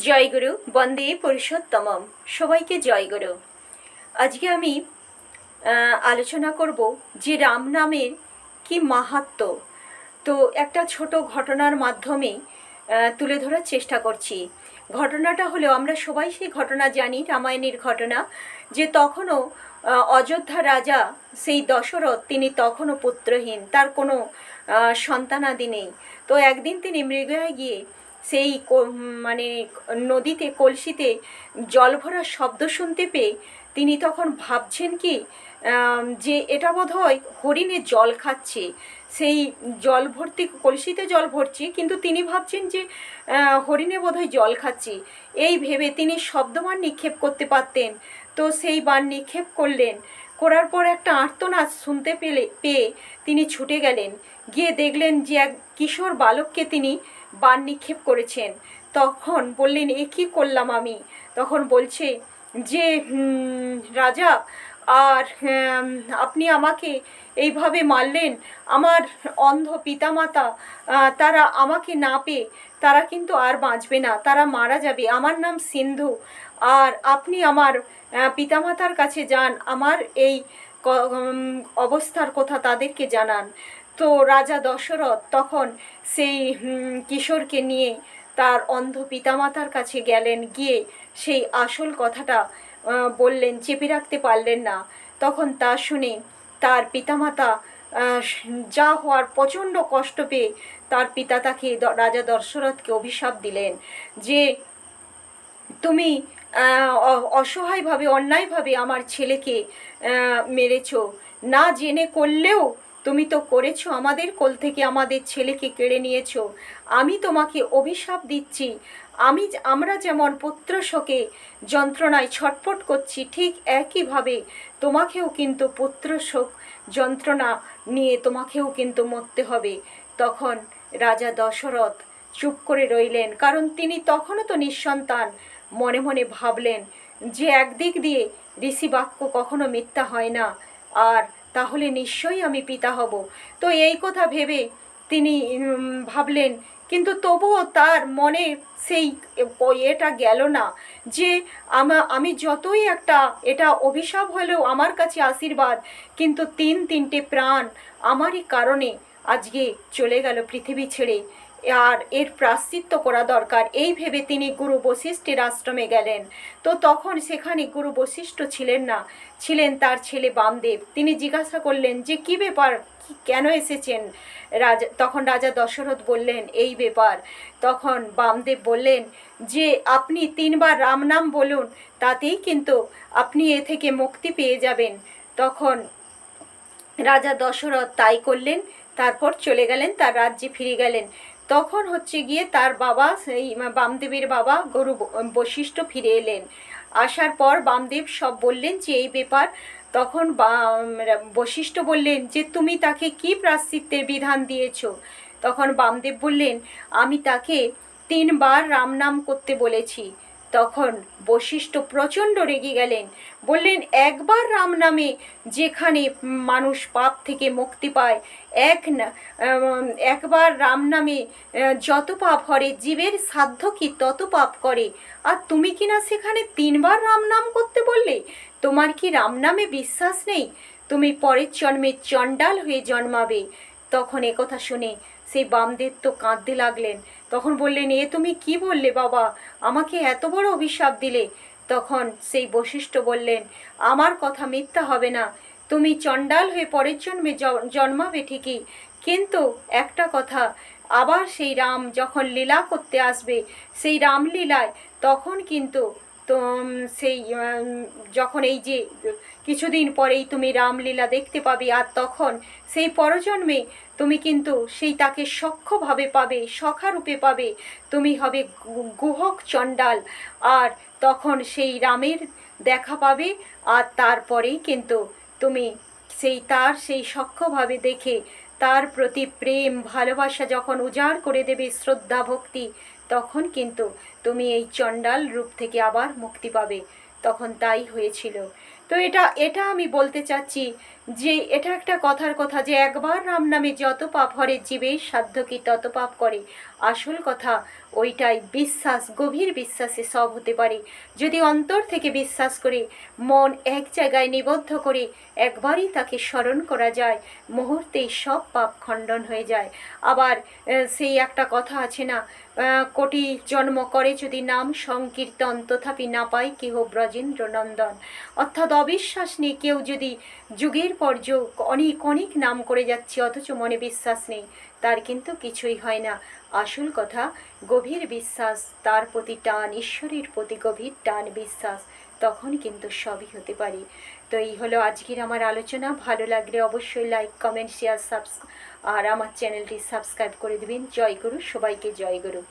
জয়গুরু, বন্দে পুরুষোত্তমম। সবাইকে জয়গুরু। আজকে আমি আলোচনা করব যে রাম নামের কি মাহাত্ম। তো একটা ছোট ঘটনার মাধ্যমে তুলে ধরার চেষ্টা করছি। ঘটনাটা হলো, আমরা সবাই সেই ঘটনা জানি, রামায়ণের ঘটনা, যে তখনও অযোধ্যা রাজা, সেই দশরথ, তিনি তখনও পুত্রহীন, তার কোনো সন্তানাদি নেই। তো একদিন তিনি মৃগয়ায় গিয়ে সেই মানে নদীতে, কলসিতে জল ভরার শব্দ শুনতে পেয়ে তিনি তখন ভাবছেন কি যে এটা বোধ হয় হরিণে জল খাচ্ছে। সেই জল ভর্তি, কলসিতে জল ভরছে, কিন্তু তিনি ভাবছেন যে হরিণে বোধহয় জল খাচ্ছে। এই ভেবে তিনি শব্দবান নিক্ষেপ করতে পারতেন। তো সেই বান নিক্ষেপ করলেন। করার পর একটা আর্তনাদ শুনতে পেলে, পেয়ে তিনি ছুটে গেলেন। গিয়ে দেখলেন যে এক কিশোর বালককে তিনি বান নিক্ষেপ করেছেন। তখন বললেন, এ কী করলাম আমি? তখন বলছে, যে রাজা, আর আপনি আমাকে এইভাবে মারলেন। আমার অন্ধ পিতামাতা তারা আমাকে না পেয়ে, তারা কিন্তু আর বাঁচবে না, তারা মারা যাবে। আমার নাম সিন্ধু, আর আপনি আমার পিতামাতার কাছে যান। আমার এই অবস্থার কথা তাদেরকে জানান। তো রাজা দশরথ তখন সেই কিশোরকে নিয়ে তার অন্ধ পিতামাতার কাছে গেলেন। গিয়ে সেই আসল কথাটা বললেন, চেপে রাখতে পারলেন না। তখন তা শুনে তার পিতামাতা যা হওয়ার প্রচণ্ড কষ্ট পেয়ে তার পিতা তাকে রাজা দশরথকে অভিশাপ দিলেন যে, তুমি অসহায়ভাবে, অন্যায়ভাবে আমার ছেলেকে মেরেছ। না জেনে করলেও তুমি তো করেছ আমাদের কোল থেকে আমাদের ছেলেকে কেড়ে নিয়েছো। আমি তোমাকে অভিশাপ দিচ্ছি। আমি আমরা যেমন পুত্র শোকে যন্ত্রণায় ছটফট করছি, ঠিক একইভাবে তোমাকেও কিন্তু পুত্র শোক যন্ত্রণা নিয়ে তোমাকেও কিন্তু মরতে হবে। তখন রাজা দশরথ চুপ করে রইলেন, কারণ তিনি তখনও তো নিঃসন্তান। মনে মনে ভাবলেন যে একদিক দিয়ে ঋষি বাক্য কখনো মিথ্যা হয় না। আর তাহলে নিশ্চয়ই আমি পিতা হব। তো এই কথা ভেবে তিনি ভাবলেন, কিন্তু তবুও তার মনে সেই এটা গেল না যে আমা যতই একটা, এটা অভিশাপ হলেও আমার কাছে আশীর্বাদ, কিন্তু তিন তিনটে প্রাণ আমারই কারণে আজকে চলে গেল পৃথিবী ছেড়ে। আর এর প্রাশ্চিত্য করা দরকার। এই ভেবে তিনি গুরু বশিষ্ঠের আশ্রমে গেলেন। তো তখন সেখানে গুরু বশিষ্ঠ ছিলেন না। ছিলেন তার ছেলে বামদেব। তিনি জিজ্ঞাসা করলেন যে, কি ব্যাপার? কেন এসেছেন? রাজা, তখন রাজা দশরথ বললেন, এই ব্যাপার। তখন বামদেব বললেন, যে, আপনি তিনবার রাম নাম বলুন, তাতেই কিন্তু আপনি এ থেকে মুক্তি পেয়ে যাবেন। তখন রাজা দশরথ তাই করলেন। তারপর চলে গেলেন, তার রাজ্যে ফিরে গেলেন। তখন হচ্ছে গিয়ে তার বাবা, সেই বামদেবের বাবা গরু ব- বশিষ্ঠ ফিরে এলেন। আসার পর বামদেব সব বললেন যে, এই ব্যাপার। তখন বশিষ্ঠ বললেন যে, তুমি তাকে কি প্রাশ্চিত্যের বিধান দিয়েছ? তখন বামদেব বললেন, আমি তাকে তিনবার রাম নাম করতে বলেছি। তখন বশিষ্ঠ প্রচণ্ড রেগে গেলেন। বললেন, একবার রাম নামে যেখানে মানুষ পাপ থেকে মুক্তি পায়, এক না একবার রাম নামে যত পাপ হরে, জীবের সাধ্য কি তত পাপ করে। আর তুমি কি না সেখানে তিনবার রাম নাম করতে বললে? তোমার কি রাম নামে বিশ্বাস নেই? তুমি পরের জন্মে চণ্ডাল হয়ে জন্মাবে। তখন একথা শুনে সেই বামদেব তো কাঁদতে লাগলেন। তখন বললেন, এ তুমি কি বললে বাবা? আমাকে এত বড় অভিশাপ দিলে। তখন সেই বশিষ্ঠ বললেন, আমার কথা মিথ্যা হবে না। তুমি চণ্ডাল হয়ে পরের জন্মে জন্মাবে ঠিকই। কিন্তু একটা কথা, আবার সেই রাম যখন লীলা করতে আসবে, সেই রামলীলায় তখন কিন্তু তো সেই যখন এই যে কিছুদিন পরেই তুমি রামলীলা দেখতে পাবে আর তখন সেই পরজন্মে তুমি কিন্তু সেই তাকে সক্ষভাবে পাবে, সখারূপে পাবে। তুমি হবে গুহক চণ্ডাল আর তখন সেই রামের দেখা পাবে আর তারপরেই কিন্তু তুমি সেই তার সেই সক্ষভাবে দেখে তার প্রতি প্রেম, ভালোবাসা যখন উজাড় করে দেবে, শ্রদ্ধা, ভক্তি তখন কিন্তু তুমি এই চণ্ডাল রূপ থেকে আবার মুক্তি পাবে। তখন তাই হয়েছিল। তো এটা এটা আমি বলতে চাচ্ছি যে, এটা একটা কথার কথা যে, একবার রাম নামে যত পাপ হরে, জীবের সাধ্য কি তত পাপ করে। আসল কথা, ওইটাই বিশ্বাস, গভীর বিশ্বাসে সব হতে পারে। যদি অন্তর থেকে বিশ্বাস করে, মন এক জায়গায় নিবদ্ধ করে, একবারই তাকে স্মরণ করা যায়, মুহূর্তেই সব পাপ খণ্ডন হয়ে যায়। আবার সেই একটা কথা আছে না কোটি জন্ম করে যদি নাম সংকীর্তন, তথাপি না পায় কেহ ব্রজেন্দ্র নন্দন অর্থাৎ অবিশ্বাস নিয়ে কেউ যদি যুগের পর যুগ অনেক অনেক নাম করে যাচ্ছে, অথচ মনে বিশ্বাস নেই, তার কিন্তু কিছুই হয় না। আসল কথা, গভীর বিশ্বাস, তার প্রতি টান, ঈশ্বরের প্রতি গভীর টান বিশ্বাস, তখন কিন্তু সবই হতে পারে। তো এই হলো আজকের আমার আলোচনা। ভালো লাগলে অবশ্যই লাইক কমেন্ট শেয়ার সাবস আর আমার চ্যানেলটি সাবস্ক্রাইব করে দেবেন। জয় গুরু, সবাইকে জয় গুরু।